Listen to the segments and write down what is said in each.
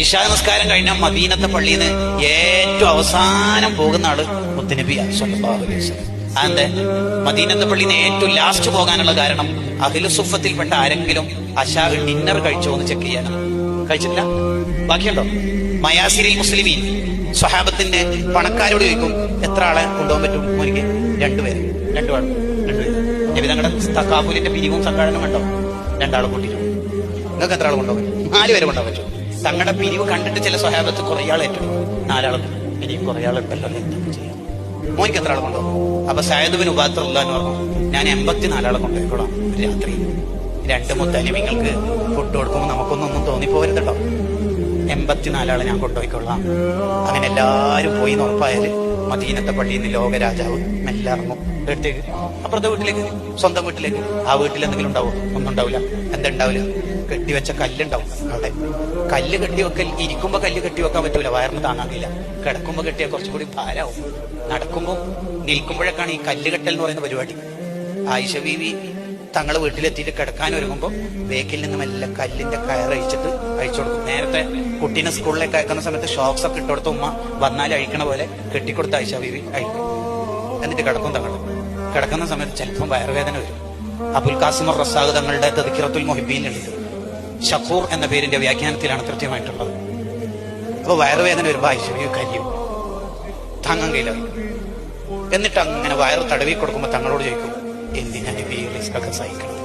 ഇഷാ നമസ്കാരം കഴിഞ്ഞ മദീനത്തെ പള്ളിയിൽ നിന്ന് ഏറ്റവും അവസാനം പോകുന്ന ആൾ മുത്തനബിയ അതെ മദീനത്തെ പള്ളിയിൽ നിന്ന് ഏറ്റവും ലാസ്റ്റ് പോകാനുള്ള കാരണം അഖിലുസുഫത്തിൽപ്പെട്ട ആരെങ്കിലും അഷാ ഡിന്നർ കഴിച്ചോ എന്ന് ചെക്ക് ചെയ്യാനാണ് കഴിച്ചിട്ടില്ല? ബാക്കിയുണ്ടോ? മയാസിരി മുസ്ലിമീൻ സ്വഹാബത്തിന്റെ പണക്കാരോട് ചോദിക്കും എത്ര ആളെ കൊണ്ടുപോകാൻ പറ്റും? മോനിക്ക് രണ്ടുപേര്. രണ്ടുപേർ. രണ്ടുപേര്. ഞങ്ങളുടെ തങ്ങളുടെ തക്കാഫുലിന്റെ പിരിവും സംഘാടനം കണ്ടോ? രണ്ടാളെ കൂട്ടിയിട്ടുണ്ട്. നിങ്ങൾക്ക് എത്ര ആൾ കൊണ്ടുപോകും നാല് പേരെ കൊണ്ടുപോകാൻ പറ്റും. തങ്ങളുടെ പിരിവ് കണ്ടിട്ട് ചില സ്വഹാബത്ത് കുറേ ആൾ ഏറ്റെടുക്കും. നാലാളും ഇനിയും കുറേ ആളുണ്ടല്ലോ എന്തൊക്കെ ചെയ്യാം. മോനിക്ക് എത്ര ആൾ കൊണ്ടുപോകും അപ്പൊ സായദുബിൻ ഉപാത്തുള്ള എന്ന് പറഞ്ഞു. ഞാൻ എൺപത്തിനാലാളെ കൊണ്ടുപോയിക്കോളാം രാത്രി. രണ്ട് മുത്തലിമിങ്ങൾക്ക് ഫുഡ് കൊടുക്കുമ്പോൾ നമുക്കൊന്നൊന്നും തോന്നിപ്പോരുത് കേട്ടോ എൺപത്തിനാലാളെ ഞാൻ കൊണ്ടുപോയിക്കൊള്ളാം. അങ്ങനെ എല്ലാവരും പോയി എന്ന് മദീനത്തെ പള്ളിയിൽ നിന്ന് ലോകരാജാവ് മെല്ലെ വീട്ടിലേക്ക് അപ്പുറത്തെ വീട്ടിലേക്ക് സ്വന്തം വീട്ടിലേക്ക്. ആ വീട്ടിൽ എന്തെങ്കിലും ഉണ്ടാവും? ഒന്നും ഉണ്ടാവില്ല. എന്തുണ്ടാവില്ല കെട്ടിവെച്ച കല്ലുണ്ടാവും അവിടെ. കല്ല് കെട്ടി വെക്കൽ ഇരിക്കുമ്പോ കല്ല് കെട്ടി വെക്കാൻ പറ്റൂല. വയറിന് താങ്ങാൻ കിടക്കുമ്പോ കിടക്കുമ്പോ കെട്ടിയാൽ കുറച്ചുകൂടി ഭാരമാവും. നടക്കുമ്പോ നിൽക്കുമ്പോഴൊക്കെയാണ് ഈ കല്ല് കെട്ടൽ എന്ന് പറയുന്ന പരിപാടി. ആയിഷ ബീവി തങ്ങളെ വീട്ടിലെത്തിയിട്ട് കിടക്കാൻ ഒരുങ്ങുമ്പോ ബേക്കിൽ നിന്ന് മെല്ലെ കല്ലിന്റെ കയറഴിച്ചിട്ട് അഴിച്ചു കൊടുക്കും. നേരത്തെ കുട്ടീനെ സ്കൂളിലേക്ക് അയക്കുന്ന സമയത്ത് ഷോക്സ് ഒക്കെ ഇട്ടുകൊടുത്ത ഉമ്മ വന്നാൽ അഴിക്കണ പോലെ കെട്ടിക്കൊടുത്ത ആയിഷ ബീവി അഴിക്കും. എന്നിട്ട് കിടക്കും തങ്ങൾ കിടക്കുന്ന സമയത്ത് ചിലപ്പം വയറുവേദന വരും. അബുൽ കാസിമർ റസാഖ് തങ്ങളുടെ തെതിക്കിറത്തുൽ മൊഹിബീനുണ്ട് ഷക്കൂർ എന്ന പേരിന്റെ വ്യാഖ്യാനത്തിലാണ് കൃത്യമായിട്ടുള്ളത്. അപ്പൊ വയറുവേദന ഒരു ബീവി കരിയും താങ്ങാൻ കയ്യിലും എന്നിട്ട് അങ്ങനെ വയറ് തടവി കൊടുക്കുമ്പോൾ തങ്ങളോട് ചോദിക്കും എന്തിനാണ് ഈ റിസ്ക് ഒക്കെ സഹിക്കണം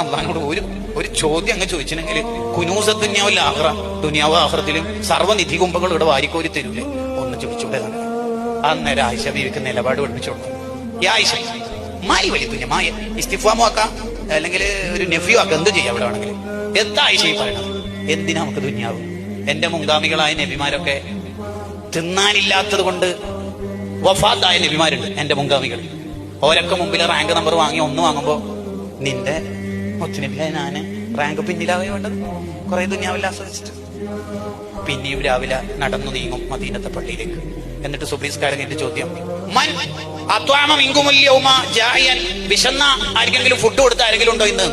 അള്ളഹാനോട് ഒരു ഒരു ചോദ്യം അങ്ങ് ചോദിച്ചിട്ടുണ്ടെങ്കിൽ കുനൂസ ദുന്യാവിൽ ആഹ്റ ദുനിയാവ് ആഹ്റത്തിലും സർവനിധി കുംഭങ്ങൾ ഇവിടെ വാരിക്കോരി തരൂലേ? ഒന്ന് ചോദിച്ചൂടെ അന്നേരം ആയിഷ ബീവിക്ക് നിലപാട് പഠിപ്പിച്ചു കൊടുക്കും. ഈ ആയിഷ മായി വലിയ തുഞ്ഞ മായ. ഇസ്തിഫാമോ ആക്കാം. അല്ലെങ്കിൽ ഒരു നെഫ്യൂ ആക്കാം എന്ത് ചെയ്യാം ഇവിടെ വേണമെങ്കിൽ? എന്താ ഈ പറയണത്? എന്തിനാ നമുക്ക് ദുന്യാവ്? എന്റെ മുങ്കാമികളായ നബിമാരൊക്കെ തിന്നാനില്ലാത്തത് കൊണ്ട് വഫാത്തായ നബിമാരുണ്ട് എന്റെ മുങ്കാമികൾ. ഓരൊക്കെ മുമ്പിൽ റാങ്ക് നമ്പർ വാങ്ങി ഒന്ന് വാങ്ങുമ്പോ നിന്റെ മുത്തുനബിയായ ഞാൻ റാങ്ക് പിന്നിലാവേ വേണ്ടത്. കുറെ ദുന്യാവില്ല ആസ്വദിച്ചിട്ട്. പിന്നെയും രാവിലെ നടന്നു നീങ്ങും മദീനത്തെ പള്ളിയിലേക്ക്. എന്നിട്ട് സുബ്രീസ്കാരൻ എന്റെ ചോദ്യം മൻ അത്വാമ ആരെങ്കിലും ഫുഡ് കൊടുത്ത ആരെങ്കിലും ഉണ്ടോ ഇന്ന്?